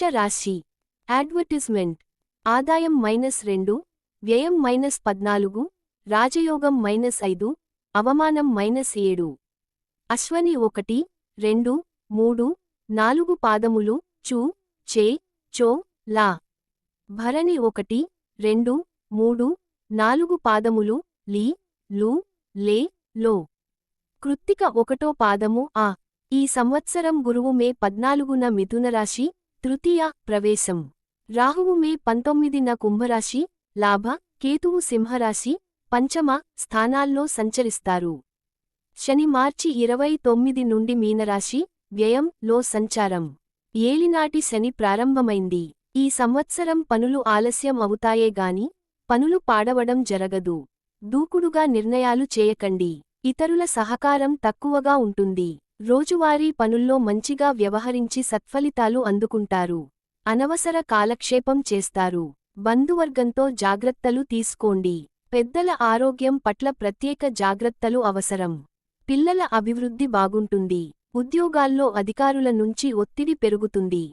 మేష రాశి. అడ్వర్టిజ్మెంట్ ఆదాయం మైనస్ రెండు వ్యయం మైనస్ పద్నాలుగు రాజయోగం మైనస్ ఐదు అవమానం మైనస్ ఏడు. అశ్వని ఒకటి రెండు మూడు నాలుగు పాదములు చూ చే చో లా. భరణి ఒకటి రెండు మూడు నాలుగు పాదములు లీ లు లే లో. కృత్తిక ఒకటో పాదము ఆ. ఈ సంవత్సరం గురువు మే పద్నాలుగున మిథునరాశి తృతీయ ప్రవేశం. రాహువు మే పంతొమ్మిదిన కుంభరాశి లాభ కేతువు సింహరాశి పంచమ స్థానాల్లో సంచరిస్తారు. శని మార్చి ఇరవై తొమ్మిది నుండి మీనరాశి వ్యయం లో సంచారం. ఏలినాటి శని ప్రారంభమైంది. ఈ సంవత్సరం పనులు ఆలస్యం అవుతాయే గాని పనులు పాడవడం జరగదు. దూకుడుగా నిర్ణయాలు చేయకండి. ఇతరుల సహకారం తక్కువగా ఉంటుంది. రోజువారీ పనుల్లో మంచిగా వ్యవహరించి సత్ఫలితాలు అందుకుంటారు. అనవసర కాలక్షేపం చేస్తారు. బంధువర్గంతో జాగ్రత్తలు తీసుకోండి. పెద్దల ఆరోగ్యం పట్ల ప్రత్యేక జాగ్రత్తలు అవసరం. పిల్లల అభివృద్ధి బాగుంటుంది. ఉద్యోగాల్లో అధికారుల నుంచి ఒత్తిడి పెరుగుతుంది.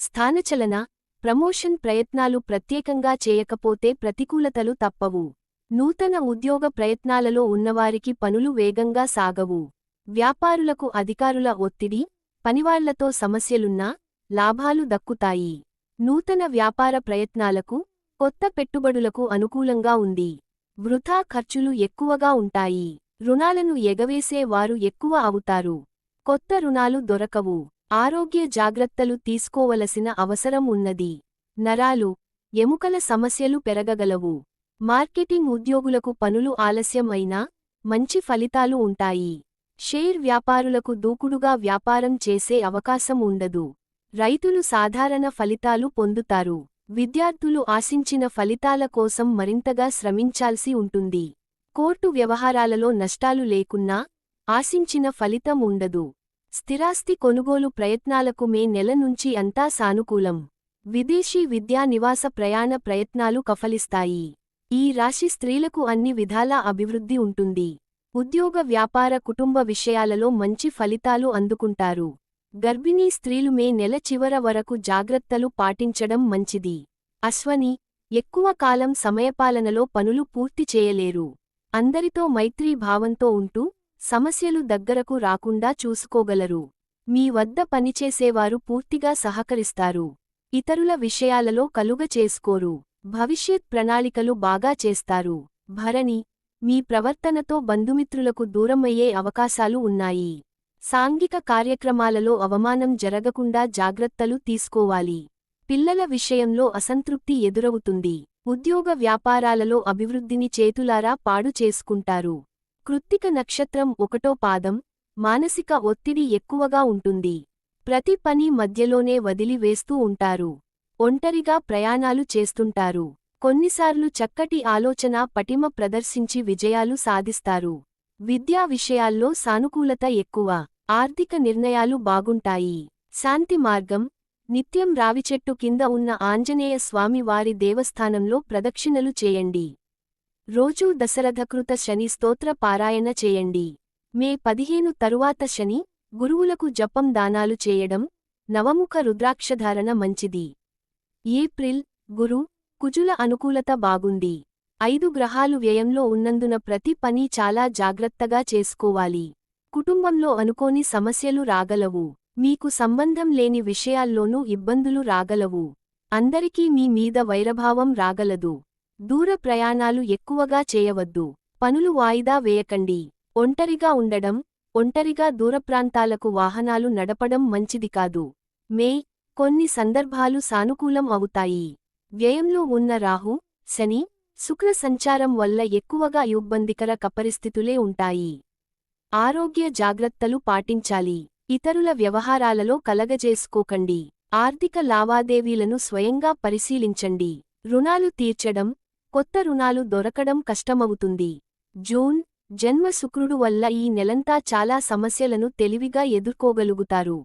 స్థానచలన ప్రమోషన్ ప్రయత్నాలు ప్రత్యేకంగా చేయకపోతే ప్రతికూలతలు తప్పవు. నూతన ఉద్యోగ ప్రయత్నాలలో ఉన్నవారికి పనులు వేగంగా సాగవు. వ్యాపారులకు అధికారుల ఒత్తిడి పనివాళ్ళతో సమస్యలున్నా లాభాలు దక్కుతాయి. నూతన వ్యాపార ప్రయత్నాలకు కొత్త పెట్టుబడులకు అనుకూలంగా ఉంది. వృథా ఖర్చులు ఎక్కువగా ఉంటాయి. రుణాలను ఎగవేసే వారు ఎక్కువ అవుతారు. కొత్త రుణాలు దొరకవు. ఆరోగ్య జాగ్రత్తలు తీసుకోవలసిన అవసరం ఉన్నది. నరాలు ఎముకల సమస్యలు పెరగగలవు. మార్కెటింగ్ ఉద్యోగులకు పనులు ఆలస్యం అయినా మంచి ఫలితాలు ఉంటాయి. షేర్ వ్యాపారులకు దూకుడుగా వ్యాపారం చేసే అవకాశం ఉండదు. రైతులు సాధారణ ఫలితాలు పొందుతారు. విద్యార్థులు ఆశించిన ఫలితాల కోసం మరింతగా శ్రమించాల్సి ఉంటుంది. కోర్టు వ్యవహారాలలో నష్టాలు లేకున్నా ఆశించిన ఫలితం ఉండదు. స్థిరాస్తి కొనుగోలు ప్రయత్నాలకు మే నెల నుంచి అంతా సానుకూలం. విదేశీ విద్యా నివాస ప్రయాణ ప్రయత్నాలు కఫలిస్తాయి. ఈ రాశి స్త్రీలకు అన్ని విధాలా అభివృద్ధి ఉంటుంది. ఉద్యోగ వ్యాపార కుటుంబ విషయాలలో మంచి ఫలితాలు అందుకుంటారు. గర్భిణీ స్త్రీలు మే నెల చివర వరకు జాగ్రత్తలు పాటించడం మంచిది. అశ్వని ఎక్కువ కాలం సమయపాలనలో పనులు పూర్తి చేయలేరు. అందరితో మైత్రీ భావంతో ఉంటూ సమస్యలు దగ్గరకు రాకుండా చూసుకోగలరు. మీ వద్ద పనిచేసేవారు పూర్తిగా సహకరిస్తారు. ఇతరుల విషయాలలో కలుగ చేసుకోరు. భవిష్యత్ ప్రణాళికలు బాగా చేస్తారు. భరణి మీ ప్రవర్తనతో బంధుమిత్రులకు దూరమయ్యే అవకాశాలు ఉన్నాయి. సాంఘిక కార్యక్రమాలలో అవమానం జరగకుండా జాగ్రత్తలు తీసుకోవాలి. పిల్లల విషయంలో అసంతృప్తి ఎదురవుతుంది. ఉద్యోగ వ్యాపారాలలో అభివృద్ధిని చేతులారా పాడు చేసుకుంటారు. కృత్తిక నక్షత్రం ఒకటో పాదం మానసిక ఒత్తిడి ఎక్కువగా ఉంటుంది. ప్రతి పని మధ్యలోనే వదిలివేస్తూ ఉంటారు. ఒంటరిగా ప్రయాణాలు చేస్తుంటారు. కొన్నిసార్లు చక్కటి ఆలోచన పటిమ ప్రదర్శించి విజయాలు సాధిస్తారు. విద్యా విషయాల్లో సానుకూలత ఎక్కువ. ఆర్థిక నిర్ణయాలు బాగుంటాయి. శాంతి మార్గం. నిత్యం రావిచెట్టు కింద ఉన్న ఆంజనేయ స్వామి వారి దేవస్థానంలో ప్రదక్షిణలు చేయండి. రోజూ దశరథకృత శని స్తోత్ర పారాయణ చేయండి. మే పదిహేను తరువాత శని గురువులకు జపం దానాలు చేయడం నవముఖ రుద్రాక్షధారణ మంచిది. ఏప్రిల్ గురు కుజుల అనుకూలత బాగుంది. ఐదు గ్రహాలు వ్యయంలో ఉన్నందున ప్రతి పని చాలా జాగ్రత్తగా చేసుకోవాలి. కుటుంబంలో అనుకోని సమస్యలు రాగలవు. మీకు సంబంధం లేని విషయాల్లోనూ ఇబ్బందులు రాగలవు. అందరికీ మీ మీద వైరభావం రాగలదు. దూర ప్రయాణాలు ఎక్కువగా చేయవద్దు. పనులు వాయిదా వేయకండి. ఒంటరిగా ఉండడం ఒంటరిగా దూరప్రాంతాలకు వాహనాలు నడపడం మంచిది కాదు. మే కొన్ని సందర్భాలు సానుకూలం అవుతాయి. వ్యయంలో ఉన్న రాహు శని శుక్ర సంచారం వల్ల ఎక్కువగా ఇబ్బందికర కపరిస్థితులే ఉంటాయి. ఆరోగ్య జాగ్రత్తలు పాటించాలి. ఇతరుల వ్యవహారాలలో కలగజేసుకోకండి. ఆర్థిక లావాదేవీలను స్వయంగా పరిశీలించండి. రుణాలు తీర్చడం కొత్త రుణాలు దొరకడం కష్టమవుతుంది. జూన్ జన్మ శుక్రుడు వల్ల ఈ నెలంతా చాలా సమస్యలను తెలివిగా ఎదుర్కోగలుగుతారు.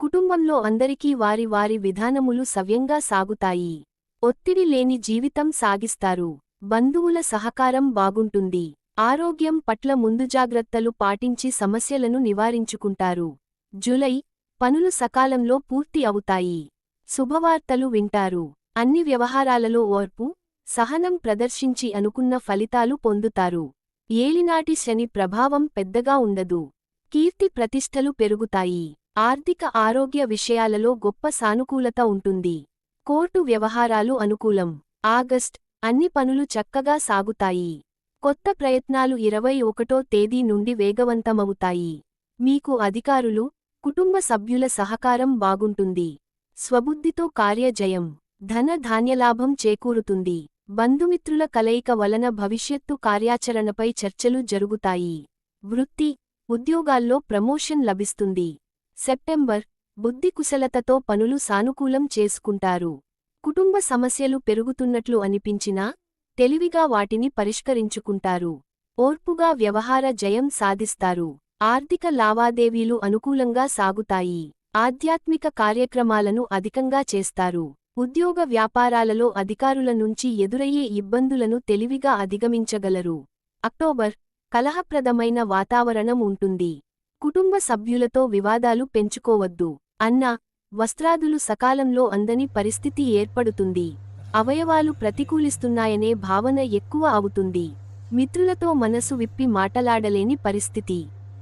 కుటుంబంలో అందరికీ వారి వారి విధానములు సవ్యంగా సాగుతాయి. ఒత్తిడి లేని జీవితం సాగిస్తారు. బంధువుల సహకారం బాగుంటుంది. ఆరోగ్యం పట్ల ముందుజాగ్రత్తలు పాటించి సమస్యలను నివారించుకుంటారు. జులై పనులు సకాలంలో పూర్తి అవుతాయి. శుభవార్తలు వింటారు. అన్ని వ్యవహారాలలో ఓర్పు సహనం ప్రదర్శించి అనుకున్న ఫలితాలు పొందుతారు. ఏలినాటి శని ప్రభావం పెద్దగా ఉండదు. కీర్తి ప్రతిష్టలు పెరుగుతాయి. ఆర్థిక ఆరోగ్య విషయాలలో గొప్ప సానుకూలత ఉంటుంది. కోర్టు వ్యవహారాలు అనుకూలం. ఆగస్ట్ అన్ని పనులు చక్కగా సాగుతాయి. కొత్త ప్రయత్నాలు ఇరవై ఒకటో తేదీ నుండి వేగవంతమవుతాయి. మీకు అధికారులు కుటుంబ సభ్యుల సహకారం బాగుంటుంది. స్వబుద్ధితో కార్యజయం. ధన ధాన్యలాభం చేకూరుతుంది. బంధుమిత్రుల కలయిక వలన భవిష్యత్తు కార్యాచరణపై చర్చలు జరుగుతాయి. వృత్తి ఉద్యోగాల్లో ప్రమోషన్ లభిస్తుంది. సెప్టెంబర్ బుద్ధి కుశలతతో పనులు సానుకూలం చేసుకుంటారు. కుటుంబ సమస్యలు పెరుగుతున్నట్లు అనిపించినా తెలివిగా వాటిని పరిష్కరించుకుంటారు. ఓర్పుగా వ్యవహార జయం సాధిస్తారు. ఆర్థిక లావాదేవీలు అనుకూలంగా సాగుతాయి. ఆధ్యాత్మిక కార్యక్రమాలను అధికంగా చేస్తారు. ఉద్యోగ వ్యాపారాలలో అధికారుల నుంచి ఎదురయ్యే ఇబ్బందులను తెలివిగా అధిగమించగలరు. అక్టోబర్ కలహప్రదమైన వాతావరణం ఉంటుంది. కుటుంబ సభ్యులతో వివాదాలు పెంచుకోవద్దు. అన్నా వస్త్రాదులు సకాలంలో అందని పరిస్థితి ఏర్పడుతుంది. అవయవాలు ప్రతికూలిస్తున్నాయనే భావన ఎక్కువ అవుతుంది. మిత్రులతో మనసు విప్పి మాటలాడలేని పరిస్థితి.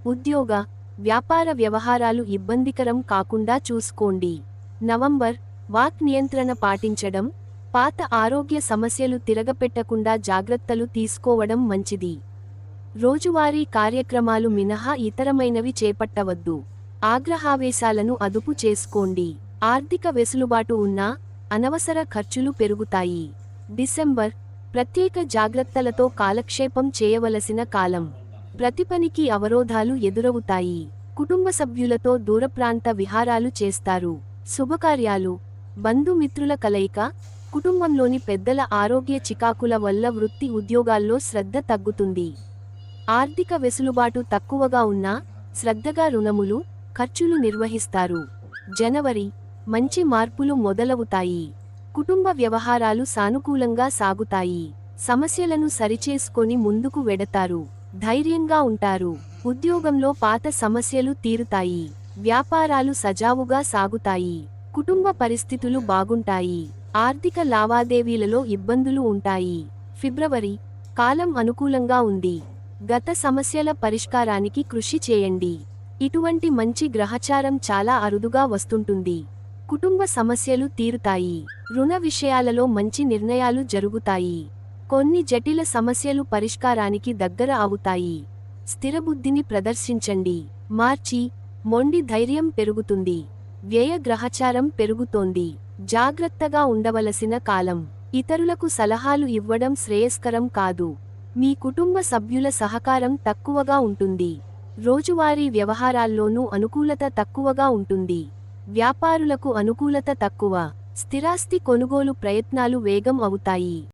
ఉద్యోగ వ్యాపార వ్యవహారాలు ఇబ్బందికరం కాకుండా చూసుకోండి. నవంబర్ వాక్ నియంత్రణ పాటించడం పాత ఆరోగ్య సమస్యలు తిరగపెట్టకుండా జాగ్రత్తలు తీసుకోవడం మంచిది. రోజువారీ కార్యక్రమాలు మినహా ఇతరమైనవి చేపట్టవద్దు. ఆగ్రహావేశాలను అదుపు చేసుకోండి. ఆర్థిక వెసులుబాటు ఉన్నా అనవసర ఖర్చులు పెరుగుతాయి. డిసెంబర్ ప్రత్యేక జాగ్రత్తలతో కాలక్షేపం చేయవలసిన కాలం. ప్రతి పనికి అవరోధాలు ఎదురవుతాయి. కుటుంబ సభ్యులతో దూరప్రాంత విహారాలు చేస్తారు. శుభకార్యాలు. బంధుమిత్రుల కలయిక. కుటుంబంలోని పెద్దల ఆరోగ్య చికాకుల వల్ల వృత్తి ఉద్యోగాల్లో శ్రద్ధ తగ్గుతుంది. ఆర్థిక వెసులుబాటు తక్కువగా ఉన్నా శ్రద్ధగా రుణములు ఖర్చులు నిర్వహిస్తారు. జనవరి మంచి మార్పులు మొదలవుతాయి. కుటుంబ వ్యవహారాలు సానుకూలంగా సాగుతాయి. సమస్యలను సరిచేసుకొని ముందుకు వెడతారు. ధైర్యంగా ఉంటారు. ఉద్యోగంలో పాత సమస్యలు తీరుతాయి. వ్యాపారాలు సజావుగా సాగుతాయి. కుటుంబ పరిస్థితులు బాగుంటాయి. ఆర్థిక లావాదేవీలలో ఇబ్బందులు ఉంటాయి. ఫిబ్రవరి కాలం అనుకూలంగా ఉంది. గత సమస్యల పరిష్కారానికి కృషి చేయండి. ఇటువంటి మంచి గ్రహచారం చాలా అరుదుగా వస్తుంటుంది. కుటుంబ సమస్యలు తీరుతాయి. రుణ విషయాలలో మంచి నిర్ణయాలు జరుగుతాయి. కొన్ని జటిల సమస్యలు పరిష్కారానికి దగ్గర అవుతాయి. స్థిరబుద్ధిని ప్రదర్శించండి. మార్చి మొండి ధైర్యం పెరుగుతుంది. వ్యయ గ్రహచారం పెరుగుతోంది. జాగ్రత్తగా ఉండవలసిన కాలం. ఇతరులకు సలహాలు ఇవ్వడం శ్రేయస్కరం కాదు. మీ కుటుంబ సభ్యుల సహకారం తక్కువగా ఉంటుంది. రోజువారీ వ్యవహారాల్లోనూ అనుకూలత తక్కువగా ఉంటుంది. వ్యాపారులకు అనుకూలత తక్కువ. స్థిరాస్తి కొనుగోలు ప్రయత్నాలు వేగం అవుతాయి.